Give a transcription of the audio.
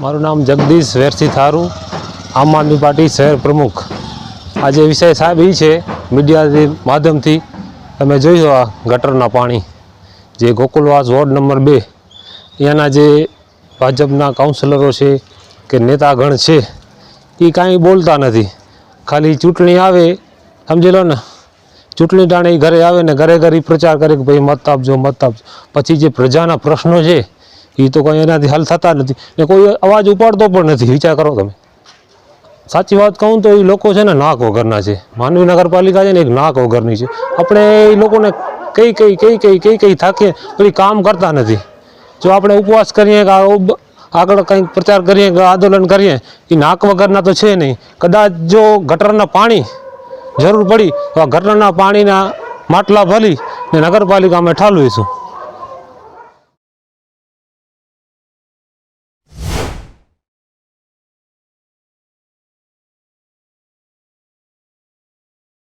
મારું નામ જગદીશ વેરસી થારું, આમ આદમી પાર્ટી શહેર પ્રમુખ. આજે વિષય સાહેબ એ છે, મીડિયાથી માધ્યમથી તમે જોઈ આ ગટરના પાણી. જે ગોકુલવાસ વોર્ડ નંબર બે. એના જે ભાજપના કાઉન્સિલરો છે કે નેતાગણ છે એ કાંઈ બોલતા નથી. ખાલી ચૂંટણી આવે, સમજી લો ને. ચૂંટણી ટાણે ઘરે આવે ને ઘરે ઘરે પ્રચાર કરે કે ભાઈ મત આપજો મત આપજો પછી જે પ્રજાના પ્રશ્નો છે એ તો કંઈ એનાથી હલ થતા નથી ને કોઈ અવાજ ઉપાડતો પણ નથી, વિચાર કરો તમે. સાચી વાત કહું તો એ લોકો છે ને નાક વગરના છે. માનવી નગરપાલિકા છે ને એક નાક વગરની છે. આપણે એ લોકોને કઈ કઈ કઈ કઈ કઈ કઈ થાકીએ, પછી કામ કરતા નથી. જો આપણે ઉપવાસ કરીએ કે આગળ કંઈક પ્રચાર કરીએ કે આંદોલન કરીએ એ નાક વગરના તો છે નહીં. કદાચ જો ગટરના પાણી જરૂર પડી, તો આ ગટરના પાણીના માટલા ભરી ને નગરપાલિકામાં ઠાલવીશું.